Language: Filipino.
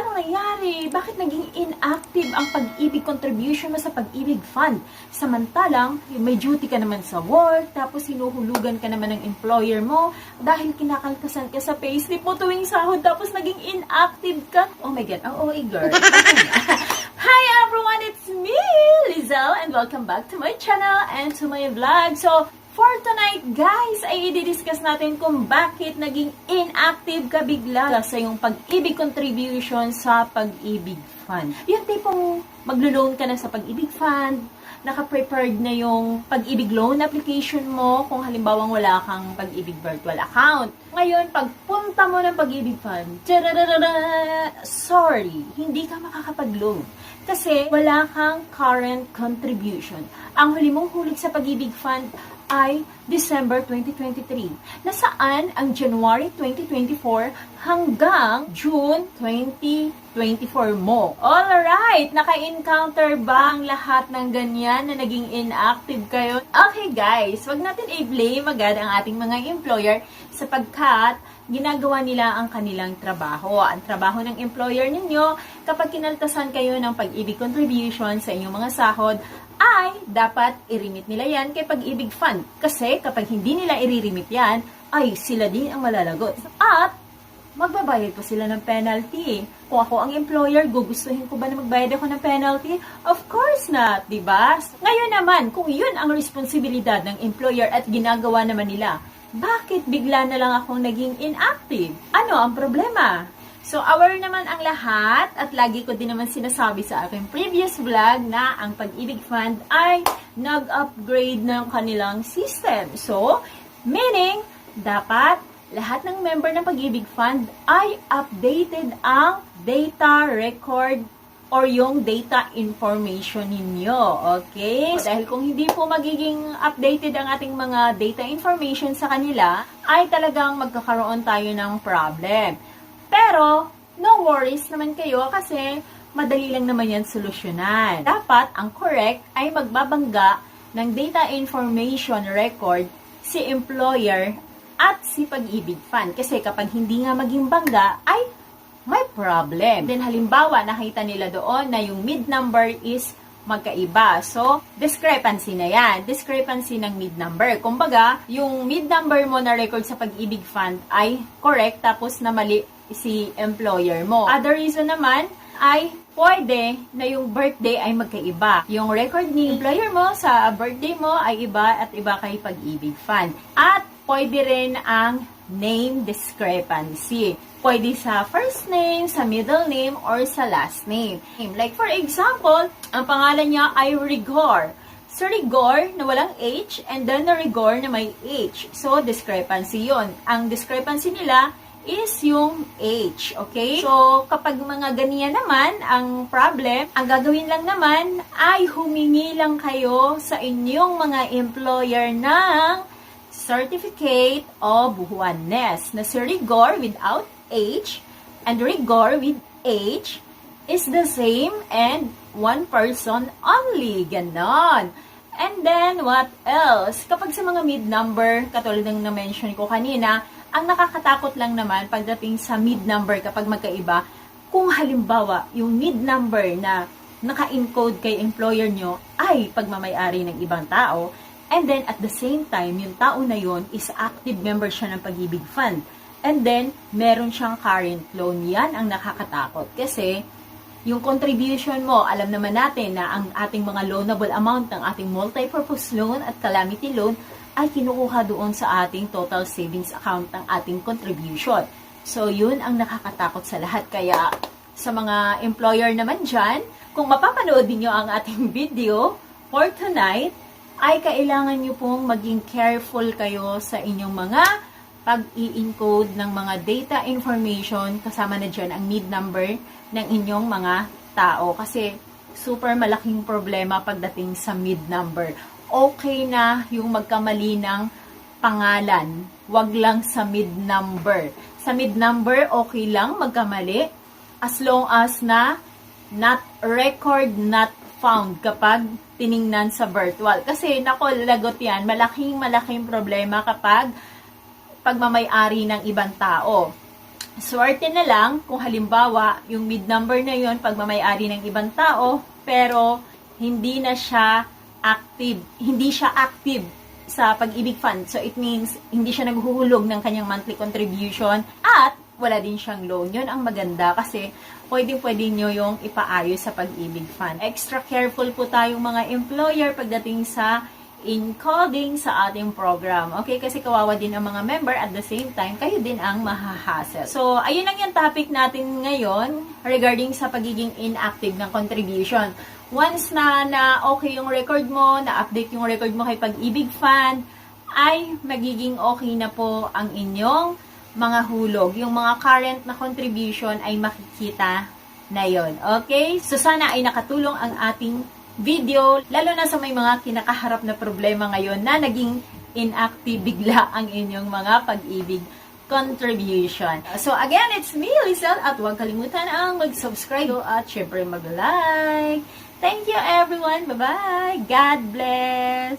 Anong nangyari? Bakit naging inactive ang pag-ibig contribution mo sa pag-ibig fund? Samantalang, may duty ka naman sa work, tapos hinuhulugan ka naman ng employer mo dahil kinakaltasan ka sa payslip mo tuwing sahod, tapos naging inactive ka. Oh my God, ang OA girl. Hi everyone, it's me, Lizelle, and welcome back to my channel and to my vlog. So, for tonight, guys, ay i-discuss natin kung bakit naging inactive ka bigla sa yung pag-ibig contribution sa pag-ibig fund. Yung tipong maglo-loan ka na sa pag-ibig fund, naka-prepared na yung pag-ibig loan application mo kung halimbawang wala kang pag-ibig virtual account. Ngayon, pagpunta mo ng pag-ibig fund, sorry, hindi ka makakapag-loan. Kasi wala kang current contribution. Ang huli mong hulig sa pag-ibig fund ay December 2023, na saan ang January 2024 hanggang June 2024 mo. Alright, naka-encounter ba ang lahat ng ganyan na naging inactive kayo? Okay guys, wag natin i-blame agad ang ating mga employer sapagkat ginagawa nila ang kanilang trabaho. Ang trabaho ng employer ninyo kapag kinaltasan kayo ng pag-ibig contribution sa inyong mga sahod ay dapat i-remit nila yan kay pag-ibig fund. Kasi kapag hindi nila i-remit yan, ay sila din ang malalagot. At magbabayad pa sila ng penalty. Kung ako ang employer, gugustuhin ko ba na magbayad ako ng penalty? Of course not, di ba? Ngayon naman, kung yun ang responsibilidad ng employer at ginagawa naman nila, bakit bigla na lang akong naging inactive? Ano ang problema? So, aware naman ang lahat at lagi ko din naman sinasabi sa aking previous vlog na ang Pag-ibig Fund ay nag-upgrade ng kanilang system. So, meaning, dapat lahat ng member ng Pag-ibig Fund ay updated ang data record or yung data information ninyo. Okay? Dahil kung hindi po magiging updated ang ating mga data information sa kanila, ay talagang magkakaroon tayo ng problem. Pero, no worries naman kayo kasi madali lang naman yan solusyonan. Dapat, ang correct ay magbabangga ng data information record si employer at si pag-ibig fund. Kasi kapag hindi nga maging bangga, ay may problem. Then halimbawa, nakita nila doon na yung mid number is magkaiba. So, discrepancy na yan. Discrepancy ng mid number. Kumbaga, yung mid number mo na record sa pag-ibig fund ay correct tapos na mali si employer mo. Other reason naman ay pwede na yung birthday ay magkaiba. Yung record ni employer mo sa birthday mo ay iba at iba kay pag-ibig fund. At pwede rin ang name discrepancy. Pwede sa first name, sa middle name, or sa last name. Like for example, ang pangalan niya ay Rigor. So, Rigor na walang H, and then na Rigor na may H. So, discrepancy yon. Ang discrepancy nila is yung H, okay? So, kapag mga ganyan naman, ang problem, ang gagawin lang naman ay humingi lang kayo sa inyong mga employer ng Certificate of Juanes na si Rigor without H and Rigor with H is the same and one person only. Ganon. And then, what else? Kapag sa mga mid number, katulad ng na-mention ko kanina, ang nakakatakot lang naman pagdating sa mid number kapag magkaiba, kung halimbawa, yung mid number na naka-encode kay employer nyo ay pagmamayari ng ibang tao, and then at the same time, yung tao na yon is active member siya ng pag-ibig fund. And then, meron siyang current loan. Yan ang nakakatakot. Kasi, yung contribution mo, alam naman natin na ang ating mga loanable amount ng ating multi-purpose loan at calamity loan ay kinukuha doon sa ating total savings account ng ating contribution. So, yun ang nakakatakot sa lahat. Kaya, sa mga employer naman dyan, kung mapapanood niyo ang ating video for tonight, ay kailangan nyo pong maging careful kayo sa inyong mga pag-i-encode ng mga data information kasama na dyan ang mid number ng inyong mga tao. Kasi super malaking problema pagdating sa mid number. Okay na yung magkamali ng pangalan. Wag lang sa mid number. Sa mid number, okay lang magkamali as long as na not record, not found kapag tiningnan sa virtual. Kasi nako, lagot yan. Malaking malaking problema kapag pagmamayari ng ibang tao. Swerte na lang kung halimbawa yung mid number na yun pagmamayari ng ibang tao pero hindi na siya active. Hindi siya active sa pag-ibig fund. So it means hindi siya naghuhulog ng kanyang monthly contribution at wala din siyang loan. Yun ang maganda kasi pwedeng-pwede nyo yung ipaayos sa pag-ibig fund. Extra careful po tayong mga employer pagdating sa encoding sa ating program. Okay? Kasi kawawa din ang mga member at the same time, kayo din ang mahahassle. So, ayun lang yung topic natin ngayon regarding sa pagiging inactive ng contribution. Once na, na okay yung record mo, na-update yung record mo kay Pag-ibig Fund, ay magiging okay na po ang inyong mga hulog. Yung mga current na contribution ay makikita na yon. Okay? So, sana ay nakatulong ang ating video, lalo na sa may mga kinakaharap na problema ngayon na naging inactive bigla ang inyong mga pag-ibig contribution. So again, it's me, Lizelle, at huwag kalimutan ang mag-subscribe at syempre mag-like. Thank you everyone. Bye-bye. God bless.